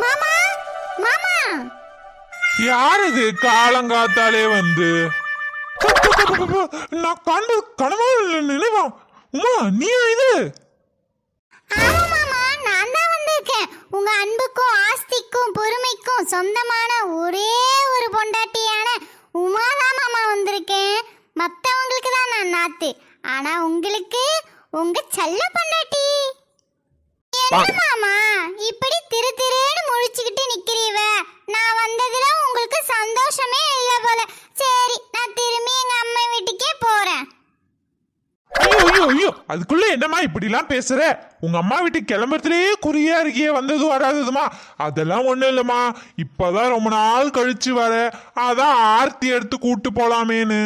மாமா மாமா. யார் இது? காலங்காத்தாலே வந்து. நான் கண்டு கனவா நினைவா உமா நீ இது? ஆமா மாமா. நான் தான் வந்திருக்கேன். உங்க அன்புக்கும் ஆஸ்திக்கும் பொறுமைக்கும் சொந்தமான ஒரே ஒரு பொண்டாட்டியான உமாதான் மாமா வந்திருக்கேன். மத்தவங்களுக்கு தான் நான் நாத்து. ஆனா உங்களுக்கு உங்க செல்ல பொண்டாட்டி. மாமா இப்படி திரு திருன்னு முழிச்சுக்கிட்டு நிக்கிறீவ? நான் வந்ததுல உங்களுக்கு சந்தோஷமே இல்ல போல. சரி நான் திரும்பி எங்க அம்மா வீட்டுக்கே போறேன். ஐயோ ஐயோ ஐயோ அதுக்குள்ள என்னம்மா இப்படிலாம் பேசுற? உங்க அம்மா வீட்டுக்கு கிளம்புறதுலயே குறியா இருக்கியே வந்ததும் வராததுமா அதெல்லாம் ஒண்ணும் இல்லம்மா. இப்பதான் ரொம்ப நாள் கழிச்சு வர. அதான் ஆர்த்தி எடுத்து கூட்டு போலாமேன்னு.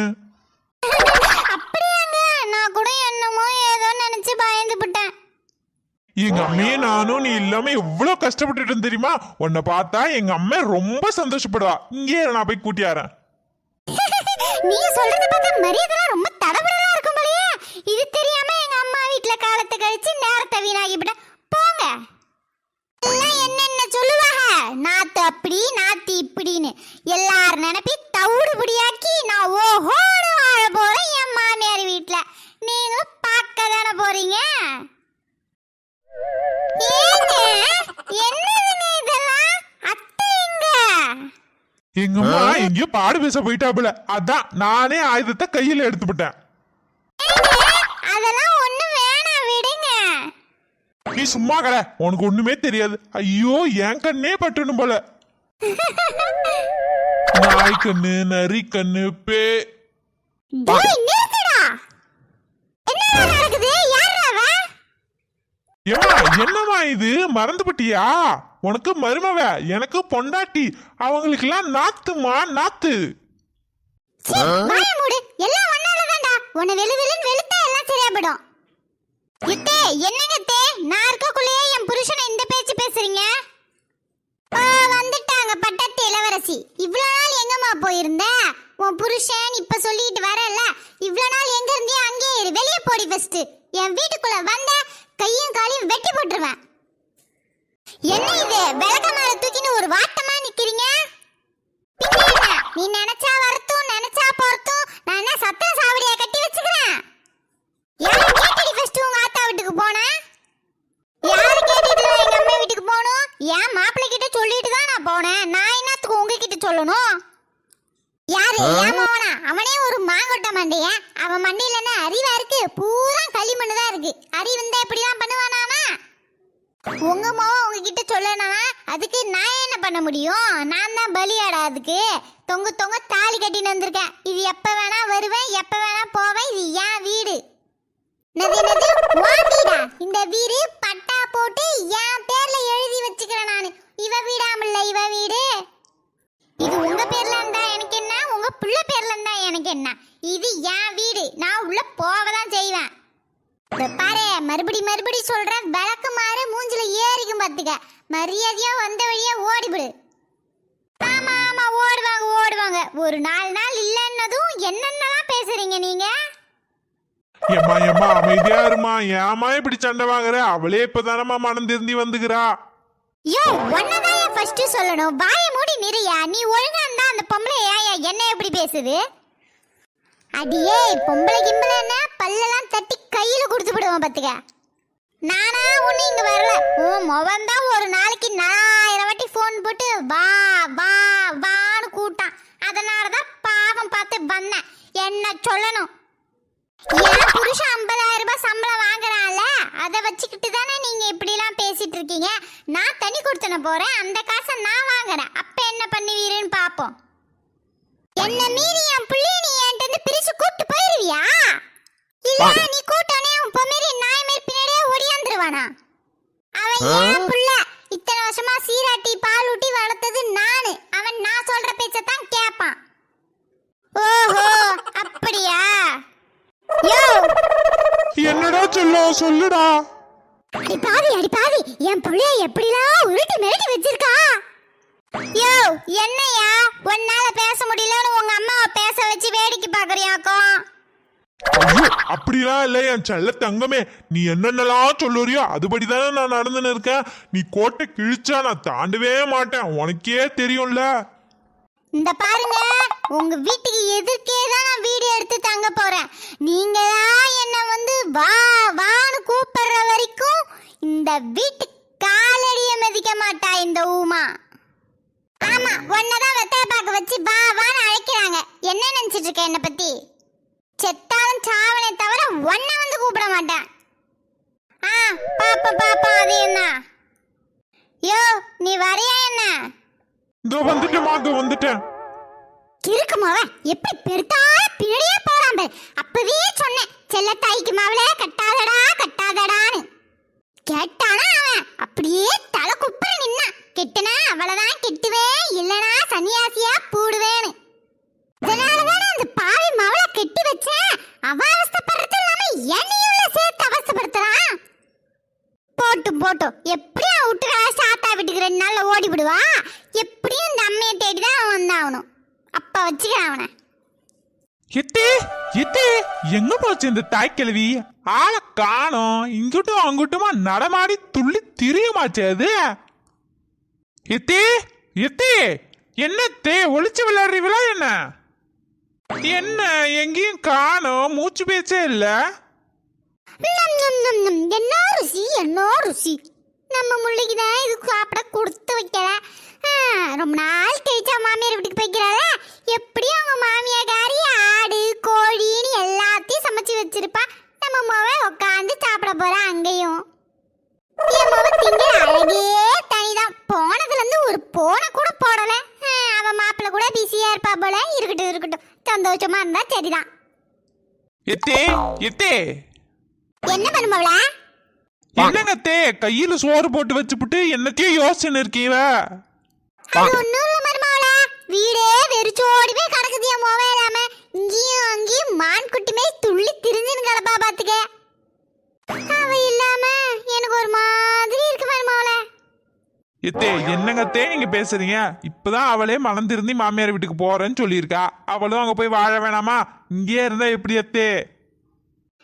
அப்படியாங்க. நான் கூட என்னமோ ஏதோ நினைச்சு பயந்து எங்க அம்மையே நானும் நீ இல்லாம எவ்வளவு கஷ்டப்பட்டுட்டு தெரியுமா? உன்னை பார்த்தா எங்க அம்மா ரொம்ப சந்தோஷப்படுவா. இங்கே நான் போய் கூட்டியாரேன் நீ சொல்றது பார்த்தா மரியாதை ரொம்ப தடபுடலா இருக்கும் போலயே. இது தெரியாம எங்க அம்மா வீட்ல காலத்தை கழிச்சு நேரத்தை வீணாகிவிட்ட போங்க. என்னென்ன சொல்லுவாங்க? நாத்து அப்படி நாத்து இப்படின்னு. எல்லாரும் நினைப்பி தவிடுபடியாக்கி நான் ஓஹோ எங்க? எங்க அம்மா எங்கேயோ பாடு பேச போயிட்டாப்புல. அதான் நானே ஆயுதத்தை கையில எடுத்துவிட்டேன் அதெல்லாம் ஒண்ணு வேணாம் விடுங்க. நீ சும்மா கடை உனக்கு ஒண்ணுமே தெரியாது. ஐயோ என் கண்ணே பட்டணும் போல. நாய் கண்ணு நரி கண்ணு பே. ஏமா என்னம்மா இது? மறந்து மறந்துபட்டியா? உனக்கு மருமவ எனக்கு பொண்டாட்டி. அவங்களுக்கெல்லாம் நாத்துமா நாத்து. சீ, வாய மூடு. எல்லாம் ஒன்னாலதான்டா உன்னை வெளு வெளுன்னு வெளுத்தா எல்லாம் சரியா போயிடும் இத்தே என்னங்க தே? நான் இருக்கக்குள்ளேயே என் புருஷனை இந்த பேச்சு பேசுறீங்க? ஆ, வந்துட்டாங்க பட்டத்து இளவரசி. இவ்வளவு நாள் எங்கம்மா போயிருந்த? உன் புருஷன் இப்ப சொல்லிட்டு வரல. இவ்வளவு நாள் எங்க இருந்தே அங்கேயே இரு. வெளியே போடி ஃபர்ஸ்ட் என் வீட்டுக்குள்ள வந்த கையும் காலையும் வெட்டி போட்டுருவேன். என்ன இது? விளக்க மேல தூக்கின்னு ஒரு வாட்டமா நிக்கிறீங்க? நீ நினைச்சா வரத்தும் நினைச்சா போறதும் நான் என்ன சத்த சாவடியா கட்டி வச்சுக்கிறேன்? யாரு கேட்டடி ஃபர்ஸ்ட் உங்க ஆத்தா வீட்டுக்கு போனேன் யாரு கேட்டுட்டு நான் எங்க அம்மா வீட்டுக்கு போகணும் என் மாப்பிள்ளை கிட்ட சொல்லிட்டு தான் நான் போனேன். நான் என்னத்துக்கு உங்ககிட்ட சொல்லணும்? மோனா அவனே ஒரு மாங்கொட்ட மண்டையன் அவன் மண்டையில என்ன அறிவா இருக்கு. பூரா களிமண்ணு தான் இருக்கு. அறிவு இருந்தா இப்படிலாம் பண்ணுவானா அவன்? உங்க மாவா உங்ககிட்ட சொல்லனா அதுக்கு நான் என்ன பண்ண முடியும்? நான் தான் பலியாடா அதுக்கு. தொங்க தொங்க தாலி கட்டின்னு வந்திருக்கேன். இது எப்ப வேணா வருவேன் எப்ப வேணா போவேன். இது என் வீடு. என்னது என்னது உன் வீடா. இந்த வீடு பட்டா போட்டு என் பேர்ல எழுதி வச்சுக்கிறேன் நான். இவ வீடாமல்ல இவ வீடு. இது உங்க பேர்ல இருந்தா உங்க புள்ள பேர்ல இருந்தா எனக்கு என்ன? இது என் வீடு. நான் உள்ள போக தான் செய்வேன் பாரு மறுபடி மறுபடி சொல்றேன். விளக்கு மாறு மூஞ்சில ஏறிக்கும் பாத்துக்க. மரியாதையா வந்த வழியா ஓடிவிடு. ஆமா ஆமா ஓடுவாங்க ஓடுவாங்க. ஒரு நாலு நாள் இல்லைன்னதும் என்னென்னலாம் பேசுறீங்க நீங்க? ஏம்மா ஏம்மா அமைதியா இருமா ஏமா இப்படி சண்டை வாங்குற? அவளே இப்பதானம்மா மனம் திருந்தி வந்துக்கிறா யோ ஒன்னதான் ஃபர்ஸ்ட் சொல்லணும். வாயை நிறையா நீ ஒழுங்கா இருந்தா அந்த பொம்பளை ஏன் என்ன எப்படி பேசுது? அடியே பொம்பளை கிம்பளைன்னா பல்லெல்லாம் தட்டி கையில கொடுத்து விடுவோம் பாத்துக்க. நானா ஒண்ணு இங்க வரல. உன் முகம் தான் ஒரு நாளைக்கு நாலாயிரம் வாட்டி ஃபோன் போட்டு வா வா வான்னு கூட்டான் அதனாலதான் பாவம் பார்த்து வந்தேன். என்ன சொல்லணும்? என் புருஷன் ஐம்பதாயிரம் ரூபாய் சம்பளம் வாங்குறான்ல? அதை வச்சுக்கிட்டு தானே நீங்க இப்படிலாம் பேசிட்டு இருக்கீங்க. நான் தனி கொடுத்தன போறேன் அந்த காசை நான் வாங்குறேன். அப்ப என்ன பண்ணுவீருன்னு பாப்போம் என்ன மீறி என் புள்ளி நீ என்கிட்ட இருந்து பிரிச்சு கூட்டு போயிருவியா இல்ல நீ கூட்டனே உன் பொம்மேரி நாய் மேல் பின்னாடியே ஓடியாந்துருவானா அவன் என் புள்ள இத்தனை வருஷமா சீராட்டி பால் ஊட்டி வளர்த்தது நானு அவன் நான் சொல்ற பேச்ச தான் கேட்பான் ஓஹோ அப்படியா யோ என்னடா சொல்லும் சொல்லுடா. அடி பாவி அடி பாவி. என் புள்ளைய எப்படிலாம் உருட்டி மிரட்டி வச்சிருக்கா? யோ என்னையா? உன்னால பேச முடியலன்னு உங்க அம்மாவை பேச வச்சு வேடிக்கை பாக்குறியாக்கும் ஐயோ அப்படிலாம் இல்ல என் செல்ல தங்கமே. நீ என்னென்னலாம் சொல்லுறியோ அதுபடி தானே நான் நடந்துன்னு இருக்கேன். நீ கோட்டை கிழிச்சா நான் தாண்டவே மாட்டேன். உனக்கே தெரியும்ல. இந்த பாருங்க உங்க வீட்டுக்கு எதிர்க்கே தான் நான் வீடு எடுத்து தங்க போறேன். நீங்க தான் என்ன வந்து வா வான்னு கூப்பிடுற வரைக்கும் இந்த வீட்டு காலடிய மிதிக்க மாட்டா இந்த ஊமா. ஆமா உன்னதான் வெத்தலை பாக்க வச்சு வா வான்னு அழைக்கிறாங்க. என்ன நினைச்சிட்டு இருக்க என்ன பத்தி? செத்தாலும் சாவனை தவிர ஒன்ன வந்து கூப்பிட மாட்டேன். ஆ பாப்பா பாப்பா அது என்ன? யோ நீ வரையா என்ன? இதோ வந்துட்டேன் இதோ வந்துட்டேன் கிறுக்கு மாவ எப்படி பெருத்தால பின்னாடியே போறான் பாரு. அப்பவே சொன்னேன் செல்ல தாய்க்கு மாவளே கட்டாதடா கட்டாதடான்னு. கேட்டானா அவன். அப்படியே தலை குப்புற நின்னா கெட்டுனா அவ்வளவுதான் கெட்டுவேன் இல்லனா சன்னியாசியா பூடுவேன்னு. இதனாலதானே அந்த பாவி மவளை கெட்டி வச்சேன். அவ அவஸ்தப்படுறது இல்லாம என்னையும் சேர்த்த? போட்டு போட்டும் எப்படியும் அவன் விட்டுக்கா சாத்தா வீட்டுக்கு ரெண்டு நாளில் ஓடிவிடுவா எப்படியும் இந்த அம்மையை தேடி தான் அவன் வந்தாகணும். அப்பா வச்சுக்கிறேன் அவனை. எத்தே எத்தே எங்க போச்சு இந்த தாய்க்கிழவி ஆளை காணோம். இங்கிட்டும் அங்கிட்டுமா நடமாடி துள்ளி திரியுமாச்சு அது? எத்தே எத்தே என்ன தே ஒளிச்சு விளையாடுறீங்களா என்ன? என்ன எங்கேயும் காணோம். மூச்சு பேச்சே இல்லை. என்ன ருசி என்ன ருசி? நம்ம முள்ளைக்கு தான் இது சாப்பிட கொடுத்து வைக்கல. ரொம்ப நாள் கழிச்சா மாமியார் வீட்டுக்கு போய்க்கிறாள. எப்படியும் அவங்க மாமியாக்காரி ஆடு கோழின்னு எல்லாத்தையும் சமைச்சு வச்சிருப்பா. நம்ம மொவ உட்காந்து சாப்பிட போறா அங்கேயும். என் மொவ திங்க அழகே தனிதான். போனதுல இருந்து ஒரு போன கூட போடல. ஆ, அவ மாப்பிள்ள கூட பிஸியா இருப்பா போல. இருக்கட்டும் இருக்கட்டும். சந்தோஷமா இருந்தா சரிதான். எத்தே எத்தே. என்ன பண்ணுமவள? என்னங்க தே கையில சோறு போட்டு வச்சுப்புட்டு என்னத்தையும் யோசனை இருக்கீங்க அது ஒண்ணும் இல்ல மருமகளா. வீடே வெறிச்சோடி போய் கிடக்குது என் மோவே இல்லாம. இங்கேயும் அங்கேயும் மான் குட்டிமே துள்ளி திரிஞ்சுன்னு கிடப்பா பாத்துக்க. அவ இல்லாம எனக்கு ஒரு மாதிரி இருக்கு மருமகளா. எத்தே என்னங்க தே நீங்க பேசுறீங்க? இப்பதான் அவளே மனம் திருந்தி மாமியார் வீட்டுக்கு போறேன்னு சொல்லியிருக்கா. அவளும் அங்க போய் வாழ வேணாமா? இங்கேயே இருந்தா எப்படி எத்தே?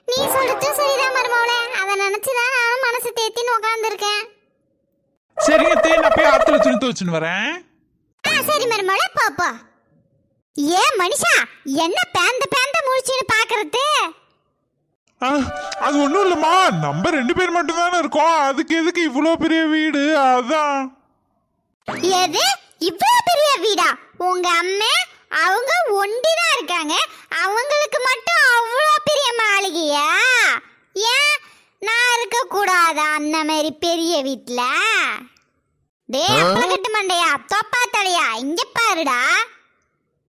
நீ சொல்றது சரிதான் மருமகளே. அதை நினைச்சுதான் நானும் மனசு தேத்தின்னு உட்காந்துருக்கேன் சரிங்க தே நான் போய் ஆத்துல துணி துவச்சுன்னு வரேன். ஆ சரி மருமகளே போ போ. ஏன் மனுஷா என்ன பேந்த பேந்த முழிச்சுன்னு பாக்குறது? ஆ, அது ஒண்ணும் இல்லம்மா. நம்ம ரெண்டு பேர் மட்டும் தானே இருக்கோம். அதுக்கு எதுக்கு இவ்வளோ பெரிய வீடு? அதான். எது? இவ்வளவு பெரிய வீடா? உங்க அம்மா? அவங்க ஒண்டிதான் இருக்காங்க. அவங்களுக்கு மட்டும் அவ்வளோ பெரிய மாளிகையா ஏன்? நான் இருக்க கூடாதா அந்த மாதிரி பெரிய வீட்ல? டேய் அப்பளக்கட்டு மண்டையா? தொப்பா தலையா? இங்க பாருடா.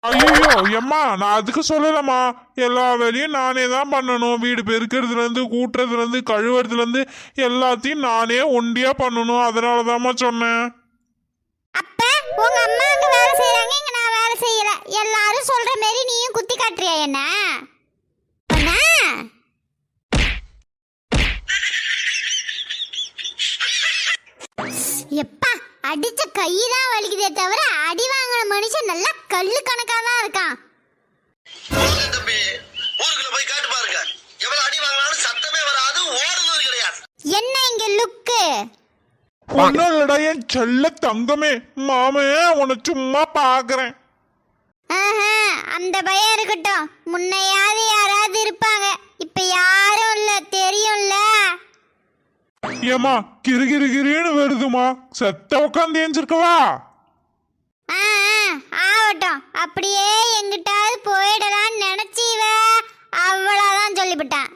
ஐயோ எம்மா நான் அதுக்கு சொல்லலம்மா. எல்லா வேலையும் நானே தான் பண்ணணும். வீடு பெருக்கிறதுல இருந்து கூட்டுறதுல இருந்து கழுவுறதுல இருந்து எல்லாத்தையும் நானே ஒண்டியா பண்ணணும். அதனாலதாம்மா சொன்னேன். அப்ப உங்க அம்மா அங்க வேலை செய்யறாங்க இங்க வேலை செய்யல. எல்லாரும் சொல்ற மாதிரி நீயும் குத்தி காட்டுறியா என்ன? அண்ணா! எப்பா அடிச்ச கை தான் வலிக்குதே தவிர அடி வாங்கின மனுஷன் நல்லா கல்லு கணக்கா தான் இருக்கான். போங்க தம்பி ஊருக்குள்ள போய் காட்டு பாருங்க. எவ்வளவு அடி வாங்கினாலும் சத்தமே வராது ஓடுனது கிடையாது. என்ன இங்க லுக்கு ஒன்னும் இல்லடா என் செல்ல தங்கமே. மாமே உன்னை சும்மா பாக்குறேன். அந்த பயம் இருக்கட்டும். முன்னையாவது யாராவது இருப்பாங்க. இப்ப யாரும் இல்ல தெரியும்ல. ஏமா கிரு கிரு கிருன்னு வருதுமா செத்த உட்காந்து ஆ, ஆகட்டும். அப்படியே எங்கிட்டாவது போயிடலாம்னு நினைச்சீவ அவ்வளவுதான் சொல்லிவிட்டான்.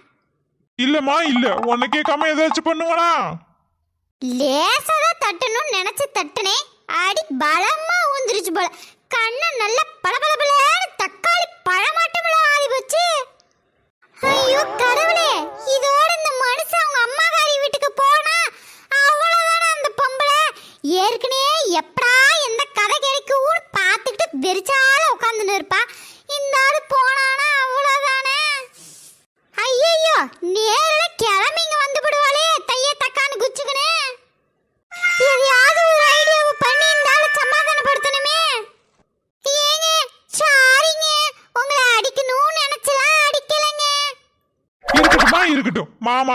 இல்லம்மா இல்ல. உன்னை கேட்காம ஏதாச்சும் பண்ணுவானா? லேசாதான் தட்டணும்னு நினைச்சு தட்டுனேன். அடி பலமா ஊந்துருச்சு போல. கண்ணு நல்ல பளபளபளன்னு தக்காளி பழமாட்டமில்ல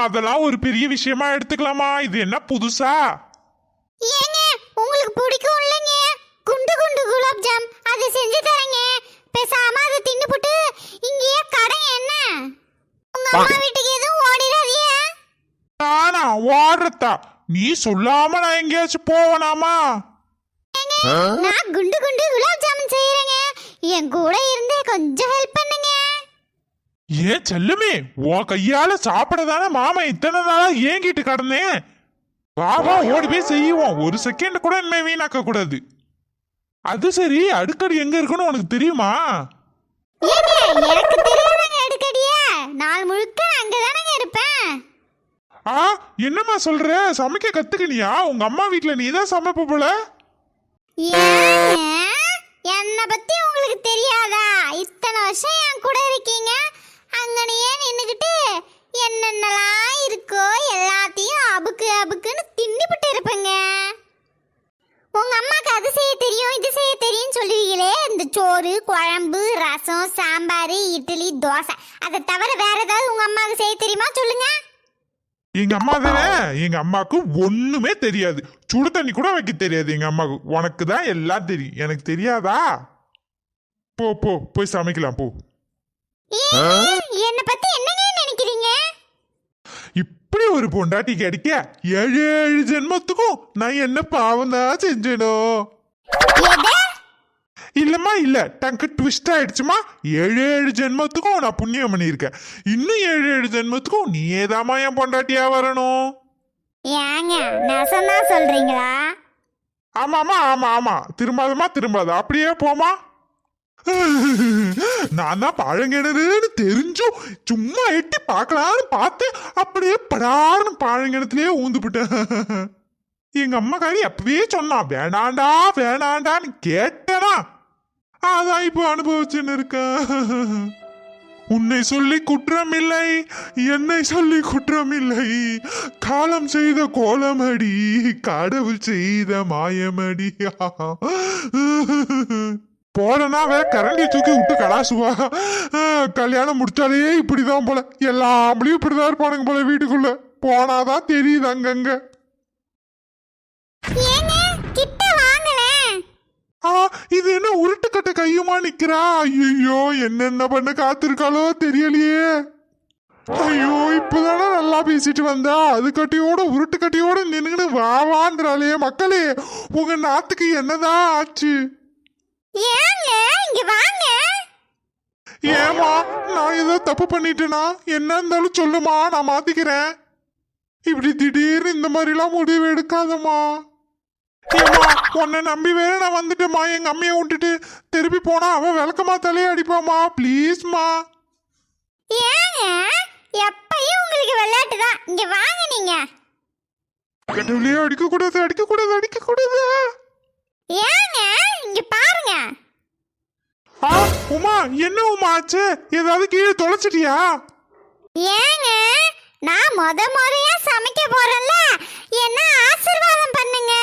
அதெல்லாம் ஒரு பெரிய விஷயமா எடுத்துக்கலாமா? இது என்ன புதுசா? ஏங்க உங்களுக்கு பிடிக்கும் இல்லைங்க. குண்டு குண்டு குலாப் ஜாம். அது செஞ்சு தரேங்க. பேசாம அதை தின்னுபுட்டு இங்கேயே கடை என்ன? உங்க அம்மா வீட்டுக்கு எதுவும் ஓடிடாதீங்க. நானா? ஓடுறதா? நீ சொல்லாம நான் எங்கேயாச்சும் போவனாமா? நான் குண்டு குண்டு குலாப் ஜாமுன் செய்யறேங்க. என் கூட இருந்து கொஞ்சம் ஹெல்ப் பண்ணுங்க. ஏன் செல்லுமே உன் கையால சாப்பிட தானே மாமா இத்தனை நாளா ஏங்கிட்டு கடந்தேன். வா வா ஓடி போய் செய்வோம் ஒரு செகண்ட் கூட இனிமே வீணாக்க கூடாது அது சரி அடுக்கடி எங்க இருக்குன்னு உனக்கு தெரியுமா? எனக்கு தெரியாதங்க அடிக்கடியா. நாள் முழுக்க நான் அங்கதானங்க இருப்பேன். ஆ என்னம்மா சொல்ற? சமைக்க கத்துக்கினியா? உங்க அம்மா வீட்ல நீ தான் சமைப்ப போல? என்னை பத்தி உங்களுக்கு தெரியாதா? இத்தனை வருஷம் என் கூட இருக்கீங்க. அங்கனையே நின்றுக்கிட்டு என்னென்னலாம் இருக்கோ எல்லாத்தையும் அபுக்கு அபுக்குன்னு தின்னுபிட்டு இருப்பேங்க. உங்கள் அம்மாவுக்கு அது செய்ய தெரியும் இது செய்ய தெரியும்னு சொல்லுவீங்களே இந்த சோறு குழம்பு ரசம் சாம்பார் இட்லி தோசை. அதை தவிர வேற ஏதாவது உங்கள் அம்மாவுக்கு செய்ய தெரியுமா? சொல்லுங்க. எங்க அம்மா தானே? எங்க அம்மாவுக்கு ஒண்ணுமே தெரியாது. சுடு தண்ணி கூட வைக்க தெரியாது எங்க அம்மாவுக்கு. உனக்கு தான் எல்லாம் தெரியும். எனக்கு தெரியாதா? போ போ போய் சமைக்கலாம் போ. என்னை பத்தி என்னங்க நினைக்கிறீங்க? இப்படி ஒரு பொண்டாட்டி கிடைக்க ஏழு ஏழு ஜென்மத்துக்கும் நான் என்ன பாவம் தான் செஞ்சனோ? இல்லம்மா இல்ல. டங்கு ட்விஸ்ட் ஆயிடுச்சுமா ஏழு ஏழு ஜென்மத்துக்கும் நான் புண்ணியம் பண்ணியிருக்கேன். இன்னும் ஏழு ஏழு ஜென்மத்துக்கும் நீ ஏதாம்மா என் பொண்டாட்டியா வரணும்? ஏங்க நெசந்தான் சொல்றீங்களா? ஆமாமா ஆமா ஆமா. திரும்பாதமா திரும்பாத. அப்படியே போமா நான் தான் பழங்கிணறுன்னு தெரிஞ்சும் சும்மா எட்டி பார்க்கலான்னு பார்த்தேன். அப்படியே படார்னு பழங்கிணத்துலயே ஊந்துபிட்டேன். எங்க அம்மாக்காரி அப்பவே சொன்னான் வேணாண்டா வேணாண்டான்னு கேட்டேனா? அதான் இப்போ அனுபவிச்சுன்னு இருக்கேன். உன்னை சொல்லி குற்றமில்லை என்னை சொல்லி குற்றமில்லை. காலம் செய்த கோலமடி கடவுள் செய்த மாயமடி. போறனா வே கரண்டி தூக்கி விட்டு கலாசுவா. கல்யாணம் முடிச்சாலே இப்படிதான் போல. எல்லா ஆம்பளையும் இப்படிதான் இருப்பானுங்க போல வீட்டுக்குள்ள. போனாதான் தெரியுது அங்கங்க. இது என்ன உருட்டுக்கட்ட கையுமா நிக்கிறா? ஐயோ என்னென்ன பண்ண காத்திருக்காளோ தெரியலையே. ஐயோ இப்பதானே நல்லா பேசிட்டு வந்தா. அது கட்டியோட உருட்டு கட்டியோட நின்னுன்னு வா வான்றாளே மக்களே. உங்க நாத்துக்கு என்னதான் ஆச்சு? ஏங்க இங்க வாங்க. ஏமா நான் ஏதோ தப்பு பண்ணிட்டேனா? என்ன இருந்தாலும் சொல்லுமா நான் மாத்திக்கிறேன். இப்படி திடீர்னு இந்த மாதிரிலாம் முடிவு எடுக்காதம்மா. ஏம்மா உன்னை நம்பி வேற நான் வந்துட்டேம்மா. எங்க அம்மையை விட்டுட்டு திருப்பி போனா அவ விளக்கமா தலையே அடிப்பாம்மா. ப்ளீஸ்மா. ஏங்க எப்பயும் உங்களுக்கு விளையாட்டு தான். இங்க வாங்க நீங்க. கடவுளே அடிக்க கூடாது அடிக்க கூடாது அடிக்க கூடாது ஏங்க இங்க பாருங்க. ஆ உமா என்ன உமா ஆச்சு? ஏதாவது கீழே தொலைச்சிட்டியா? ஏங்க நான் முத முறையா சமைக்க போறேன்ல. என்ன ஆசீர்வாதம் பண்ணுங்க?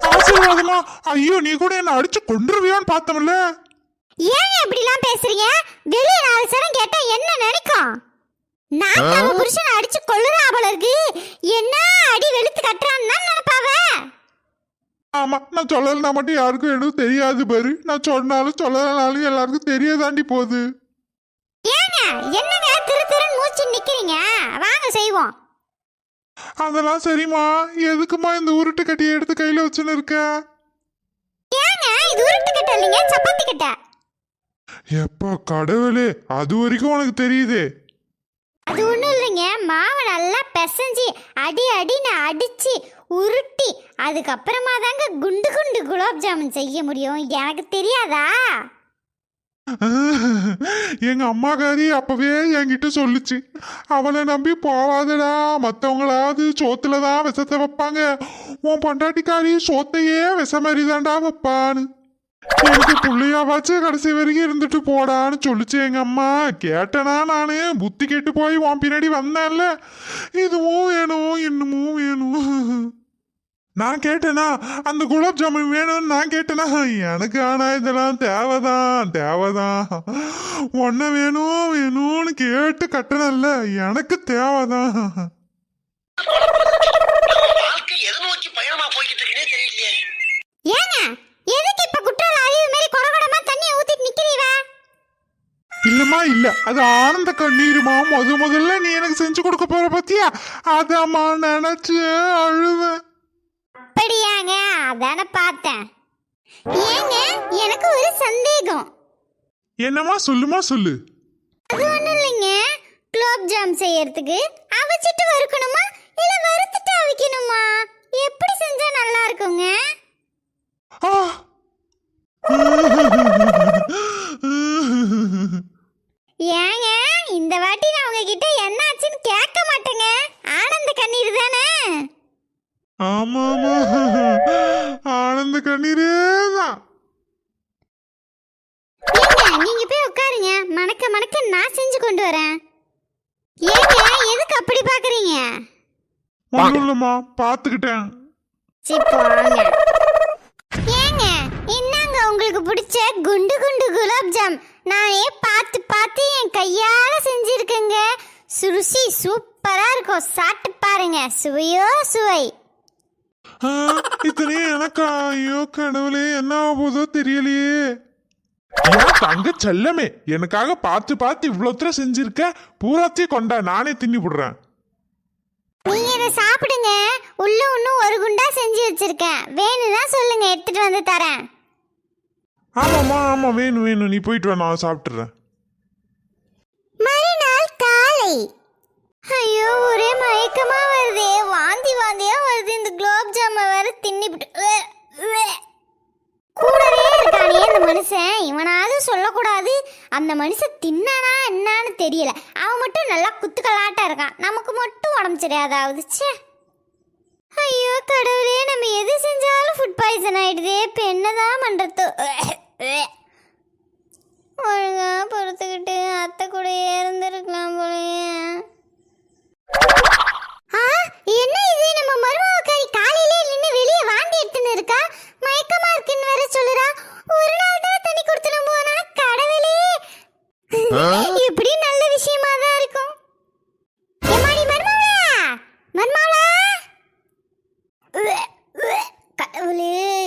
ஆசீர்வாதமா? ஐயோ நீ கூட என்ன அடிச்சு கொண்டுருவியோன்னு பார்த்தோம்ல ஏங்க இப்படிலாம் பேசுறீங்க? வெளிய நாலு சரம் கேட்டா என்ன நினைக்கும்? நான் நம்ம புருஷனை அடிச்சு கொள்ளுறா போல இருக்கு. என்ன அடி வெளுத்து நினைப்பாவ ஆமா நான் சொல்லலைன்னா மட்டும் யாருக்கும் எதுவும் தெரியாது பாரு. நான் சொன்னாலும் சொல்லலைனாலும் எல்லாருக்கும் தெரியதாண்டி போகுது. ஏங்க என்னங்க திரு திருன்னு மூச்சு நிக்கிறீங்க? வாங்க செய்வோம். அதெல்லாம் சரிம்மா. எதுக்குமா இந்த உருட்டு கட்டியை எடுத்து கையில வச்சுன்னு இருக்க? ஏங்க இது உருட்டு கட்ட இல்லைங்க சப்பாத்தி கட்ட. எப்பா கடவுளே அது வரைக்கும் உனக்கு தெரியுதே. அது ஒண்ணும் இல்லைங்க மாவை நல்லா பிசைஞ்சு அடி அடின்னு அடிச்சு உருட்டி. அதுக்கப்புறமா தாங்க குண்டு குண்டு குலாப் ஜாமுன் செய்ய முடியும். எனக்கு தெரியாதா? எங்க அம்மாக்காரி அப்பவே என்கிட்ட சொல்லுச்சு. அவளை நம்பி போவாதடா. மத்தவங்களாவது சோத்துல தான் விஷத்தை வைப்பாங்க. உன் பொண்டாட்டிக்காரி சோத்தையே விஷ மாதிரி தாண்டா வைப்பான்னு. எனக்கு புள்ளையாவாச்சு கடைசி வரைக்கும் இருந்துட்டு போடான்னு சொல்லிச்சு எங்க அம்மா. கேட்டனா நானு. புத்தி கெட்டு போய் உன் பின்னாடி வந்தேன்ல. இதுவும் வேணும் இன்னமும் வேணும். நான் கேட்டேனா அந்த குலாப் ஜாமுன் வேணும்னு நான் கேட்டேனா எனக்கு ஆனா இதெல்லாம் தேவைதான் தேவைதான். ஒன்ன வேணும் வேணும்னு கேட்டு கட்டணம்ல எனக்கு தேவைதான். இல்லம்மா இல்ல. அது ஆனந்த கண்ணீருமா? முத முதல்ல நீ எனக்கு செஞ்சு கொடுக்க போற பத்தியா? அதம்மா நினைச்சு அழுவேன். அப்படியாங்க? அதான பார்த்தேன். ஏங்க எனக்கு ஒரு சந்தேகம். என்னம்மா சொல்லுமா சொல்லு. அது ஒண்ணும் இல்லைங்க. குலோப் ஜாம் செய்யறதுக்கு அவிச்சிட்டு வறுக்கணுமா? இல்ல வறுத்துட்டு அவிக்கணுமா? எப்படி செஞ்சா நல்லா இருக்குங்க. ஏங்க இந்த வாட்டி நான் உங்ககிட்ட என்ன ஆச்சுன்னு கேட்க மாட்டேங்க. ஆனந்த கண்ணீர் தானே? ஆமாமா. ஆனந்த கண்ணீரே தான் நீங்க போய் உட்காருங்க. மணக்க மணக்க நான் செஞ்சு கொண்டு வரேன். ஏங்க எதுக்கு அப்படி பாக்குறீங்க? ஒண்ணும் இல்லம்மா பாத்துக்கிட்டேன். போங்க. ஏங்க இன்னாங்க உங்களுக்கு பிடிச்ச குண்டு குண்டு குலாப் ஜாம்? நானே பார்த்து பார்த்து என் கையால செஞ்சிருக்கேங்க. சுருசி சூப்பரா இருக்கும். சாப்பிட்டு பாருங்க. சுவையோ சுவை. இத்தனையும் எனக்கா ஐயோ கடவுளே என்ன ஆக போதோ தெரியலையே. ஏன் தங்க செல்லமே எனக்காக பார்த்து பார்த்து இவ்வளோத்துல செஞ்சிருக்க? பூராத்தையும் கொண்டா நானே தின்னி விடுறேன். நீங்க இதை சாப்பிடுங்க. உள்ள இன்னும் ஒரு குண்டா செஞ்சு வச்சிருக்கேன். வேணும்னா சொல்லுங்க எடுத்துட்டு வந்து தரேன். ஆமாம்மா ஆமா வேணும் வேணும். நீ போயிட்டு வா நான் சாப்பிட்டுறேன். மறுநாள் காலை. ஐயோ ஒரே மயக்கமா வருதே. வாந்தி வாந்தியா வருது. இந்த குலோப் ஜாமை வேற தின்னிபிட்டு. கூடவே இருக்கானே இந்த மனுஷன். இவனாவது சொல்லக்கூடாது. அந்த மனுஷன் தின்னானா என்னன்னு தெரியல. அவன் மட்டும் நல்லா குத்துக்கலாட்டா இருக்கான். நமக்கு மட்டும் உடம்பு சரியாதாவது ச்சே. ஐயோ கடவுளே நம்ம எது செஞ்சாலும் ஃபுட் பாய்சன் ஆயிடுதே. இப்போ என்னதான் பண்ணுறது ஒழுங்காக பொறுத்துக்கிட்டு அத்தை கூட இருந்திருக்கலாம் போலயே. என்ன இது? நம்ம மருமகக்காரி காலையிலே நின்னு வெளிய வாந்தி எடுத்துன்னு இருக்கா? மயக்கமா இருக்குன்னு வேற சொல்லுறா. ஒரு நாள் தான் தண்ணி கொடுத்துட்டு போனா? கடவுளே. இப்படி நல்ல விஷயமா தான் இருக்கும் மருமகளா? மருமகளா?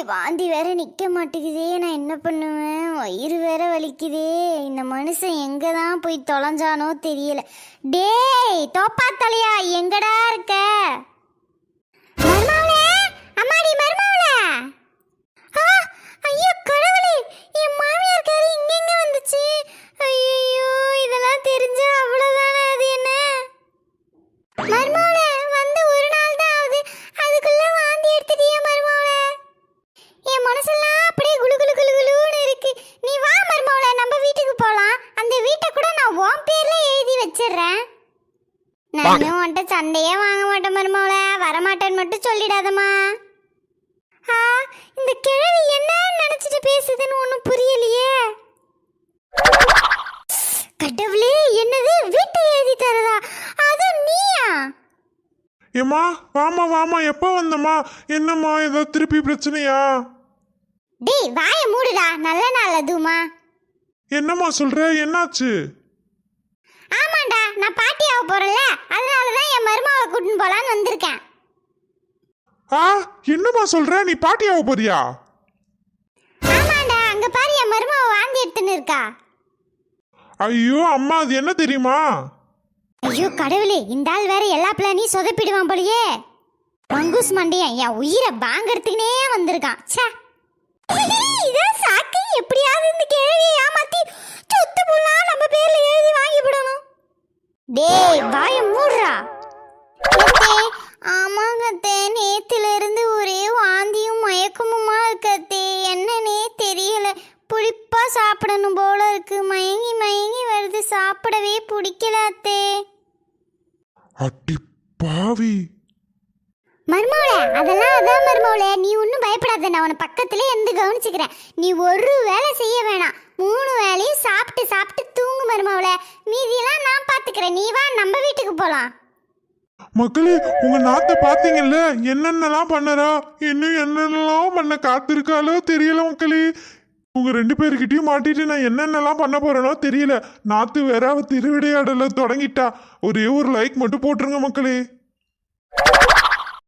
வாந்தி வேற நிற்க மாட்டேங்குதே. நான் என்ன பண்ணுவேன்? வயிறு வேற வலிக்குதே. இந்த மனுஷன் எங்கே தான் போய் தொலைஞ்சானோ தெரியல. டேய் தோப்பா தலையா எங்கடா இருக்க? நானே உன்கிட்ட சண்டையே வாங்க மாட்டேன் மருமகளே வரமாட்டேன்னு மட்டும் சொல்லிடாதம்மா. ஆ இந்த கிழவி என்ன நினைச்சிட்டு பேசுதுன்னு ஒன்றும் புரியலையே. கடவுளே என்னது? வீட்டை எழுதி தரதா? அது நீயா? ஏம்மா வாமா வாமா எப்போ வந்தம்மா? என்னம்மா ஏதோ திருப்பி பிரச்சனையா? டேய் வாய மூடுடா. நல்ல நாள் அதுமா என்னம்மா சொல்ற? என்னாச்சு? ஆமாண்டா நான் பாட்டி ஆக போறேன்ல. அதனால தான் என் மருமாவை கூட்டின்னு போலான்னு வந்திருக்கேன். ஆ என்னம்மா சொல்ற? நீ பாட்டியாக போறியா? ஆமாண்டா அங்க பாரு என் மருமாவை வாந்தி எடுத்துன்னு இருக்கா. ஐயோ அம்மா அது என்ன தெரியுமா? ஐயோ கடவுளே இந்த ஆள் வேற எல்லா பிளானையும் சொதப்பிடுவான் போலயே. மங்கூஸ் மண்டையன் என் உயிரை பாங்கறதுக்குனே வந்திருக்கான். ச்சே. இதான் சாக்கு எப்படியாவது இந்த கேள்வியை ஏமாத்தி சொத்து புல்லாம் நம்ம பேர்ல எழுதி வாங்கி விடணும் டேய் வாய மூடுறா. ஆமாங்க அத்தே நேத்துல இருந்து ஒரே வாந்தியும் மயக்கமுமா இருக்கத்தே. என்னன்னே தெரியல. புளிப்பா சாப்பிடணும் போல இருக்கு. மயங்கி மயங்கி வருது. சாப்பிடவே பிடிக்கல அத்தே. அட்டி பாவி மருமவளே அதெல்லாம் அதான் மருமவளே நீ ஒன்றும் பயப்படாத நான் உன்னை பக்கத்துல இருந்து கவனிச்சுக்கிறேன். நீ ஒரு வேலை செய்ய வேணாம். மூணு வேலையும் சாப்பிட்டு சாப்பிட்டு தூங்கு மருமவள. மீதியெல்லாம் நான் பாத்துக்கிறேன். நீ வா நம்ம வீட்டுக்கு போலாம். மக்களே உங்க நாத்தை பாத்தீங்கல்ல என்னென்னலாம் பண்ணறா? இன்னும் என்னென்னலாம் பண்ண காத்திருக்காளோ தெரியல மக்களே. உங்க ரெண்டு பேர்கிட்டயும் மாட்டிட்டு நான் என்னென்னலாம் பண்ண போறேனோ தெரியல. நாத்து வேற அவ திருவிடையாடல தொடங்கிட்டா. ஒரே ஒரு லைக் மட்டும் போட்டுருங்க மக்களே.